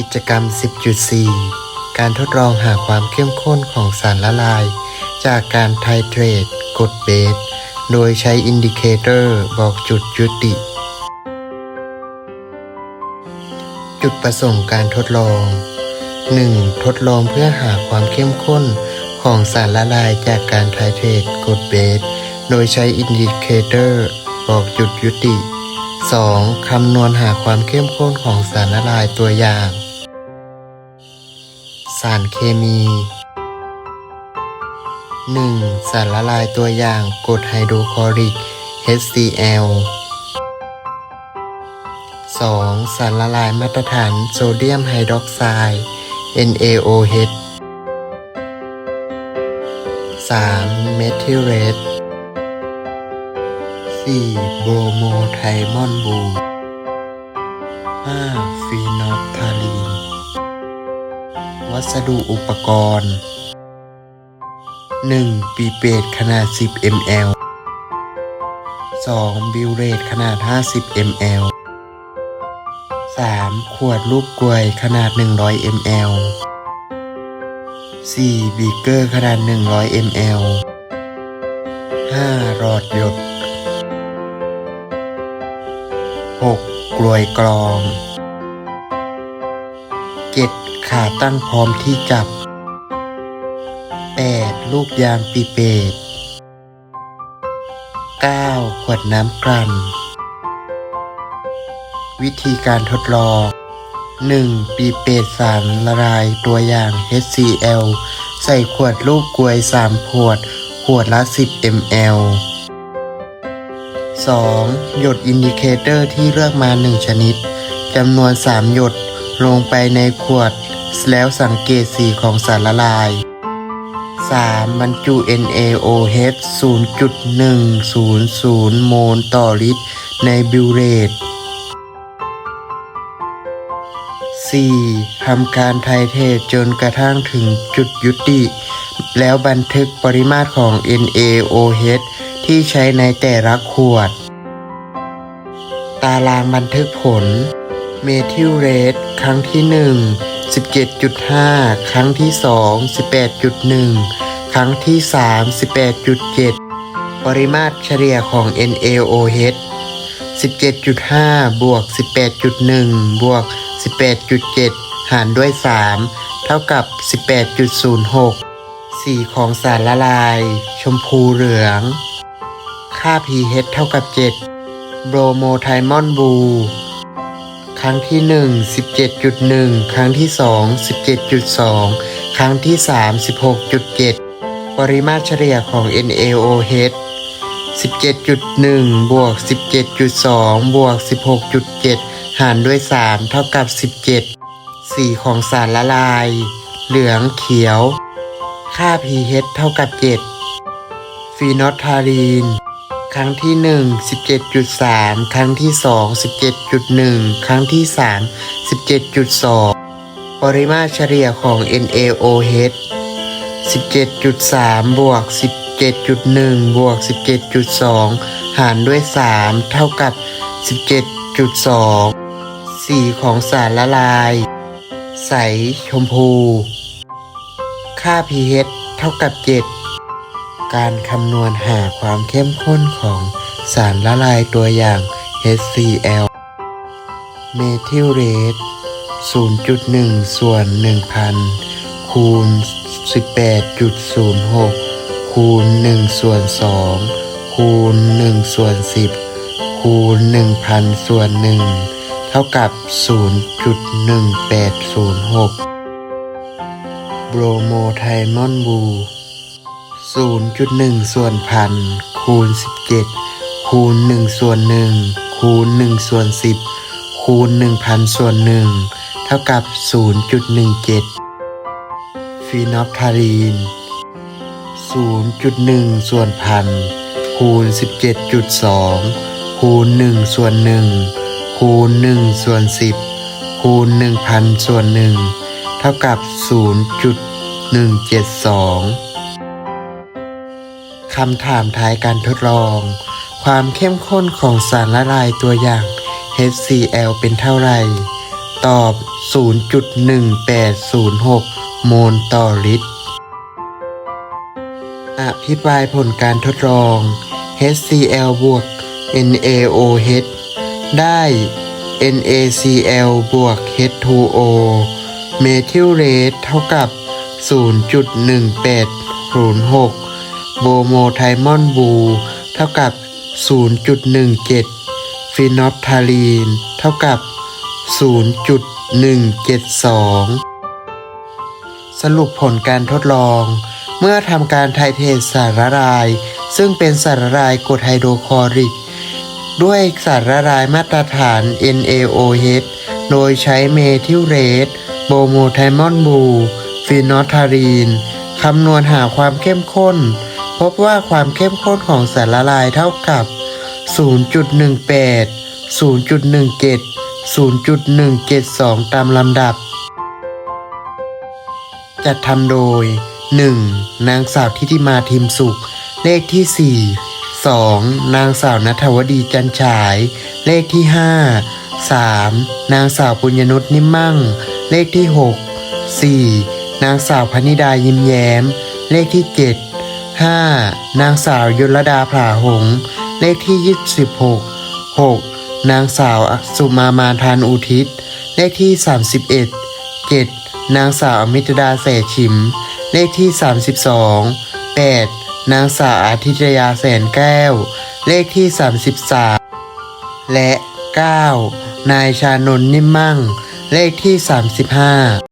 กิจกรรม 10.4 การทดลองหาความเข้มข้นของสารละลาย จากการไทเทรตกดเบส โดยใช้อินดิเคเตอร์บอกจุดยุติ จุดประสงค์การทดลอง 1. ทดลองเพื่อหาความเข้มข้นของสารละลายจากการไทเทรตกดเบส โดยใช้อินดิเคเตอร์บอกจุดยุติ 2. คำนวณหาความเข้มข้นของสารละลายตัวอย่าง สารเคมี 1. สารละลายตัวอย่างกรดไฮโดรคลอริก HCl 2. สารละลายมาตรฐานโซเดียมไฮดรอกไซด์ NaOH 3. เมทิลเรต 4. โบรโมไทมอนบู 5. ฟีนอลทาลีน วัสดุอุปกรณ์ 1. ปีเปตขนาด 10 ml 2. บิวเรตขนาด 50 ml 3. ขวดลูกกลวยขนาด 100 ml 4. บีเกอร์ขนาด 100 ml 5. หลอดหยด 6. กลวยกรอง 7. ขาตั้งพร้อมที่จับ 8. ลูกยางปีเปต 9. ขวดน้ำกลั่น วิธีการทดลอง 1. ปีเปตสารละลายตัวอย่าง HCl ใส่ขวดลูกกลวย 3 ขวด ขวดละ 10 ml 2. หยดอินดิเคเตอร์ที่เลือกมา 1 ชนิด จำนวน 3 หยดลงไปในขวด แล้วสังเกตสีของสารละลาย 3. บรรจุ NaOH 0.100 โมลต่อลิตร ในบิวเรต 4. ทำการไทเทรตจนกระทั่งถึงจุดยุติ แล้วบันทึกปริมาตรของ NaOH ที่ใช้ในแต่ละขวด ตารางบันทึกผล เมทิลเรทครั้งที่ 1 17.5 ครั้งที่ 2 18.1 ครั้งที่ 3 18.7 ปริมาตรเฉลี่ยของ NaOH 17.5 บวก 18.1 บวก 18.7 หารด้วย 3 เท่ากับ 18.06 สีของสารละลาย ชมพูเหลือง ค่า pH เท่ากับ 7 โบรโมไทมอนบู ครั้งที่ 1 17.1 ครั้งที่ 2 17.2 ครั้งที่ 3 16.7 ปริมาตรเฉลี่ยของ NaOH 17.1 บวก 17.2 บวก 16.7 หารด้วย 3 เท่ากับ 17 สีของสารละลาย เหลืองเขียว ค่า pH เท่ากับ 7 ฟีนอลทาลีน ครั้งที่ 1 17.3 ครั้งที่ 2 17.1 ครั้งที่ 3 17.2 ปริมาตรเฉลี่ยของ NaOH 17.3 บวก 17.1 บวก 17.2 หารด้วย 3 เท่ากับ 17.2 สีของสารละลาย ใสชมพู ค่า pH เท่ากับ 7 การคำนวณหาความเข้มข้นของสารละลายตัวอย่าง HCl เมทิลเรท0.1 ส่วน 1,000 คูณ 18.06 คูณ 1 ส่วน 2 คูณ 1 ส่วน 10 คูณ 1,000 ส่วน 1 เท่ากับ 0.1806 โบรโมไทมอนบู 0.1 ส่วนพันคูณ 17 คูณ 1 ส่วน 1 คูณ 1 ส่วน 10 คูณ 1,000 ส่วน 1 เท่ากับ 0.17 ฟีนอลทาลีน 0.1 ส่วนพันคูณ 17.2 คูณ 1 ส่วน 1 คูณ 1 ส่วน 10 คูณ 1,000 ส่วน 1 เท่ากับ 0.172 คำถามท้ายการทดลอง ความเข้มข้นของสารละลายตัวอย่าง HCl เป็นเท่าไหร่ ตอบ 0.1806 โมลต่อลิตร อภิปรายผลการทดลอง HCl บวก NaOH ได้ NaCl บวก H2O เมทิลเรทเท่ากับ 0.1806 โบโมไทมอนบู เท่ากับ 0.17ฟินอลทาลีน เท่ากับ 0.172 สรุปผลการทดลอง เมื่อทำการไทเทสสารละลาย ซึ่งเป็นสารละลายกรดไฮโดรคลอริก ด้วยสารละลายมาตรฐาน NaOH โดยใช้เมทิลเรทโบโมไทมอนบูฟินอลทารีน คำนวณหาความเข้มข้น พบว่าความเข้มข้นของสารละลายเท่ากับ 0.18 0.17 0.172 ตามลำดับ จัดทำโดย 1. นางสาวทิติมาทิมสุข เลขที่ 4 2. นางสาวนัทวดีจันฉาย เลขที่ 5 3. นางสาวปุญญนุชนิมมั่ง เลขที่ 6 4. นางสาวพนิดายิ้มแย้ม เลขที่ 7 5. นางสาวยุลดาผาหง เลขที่ 26 6. นางสาวสุมามาทานอุทิศ เลขที่ 31 7. นางสาวอมิตรดาแสชิม เลขที่ 32 8. นางสาวอาทิตยาแสนแก้ว เลขที่ 33 และ 9. นายชานนท์นิ่มมั่ง เลขที่ 35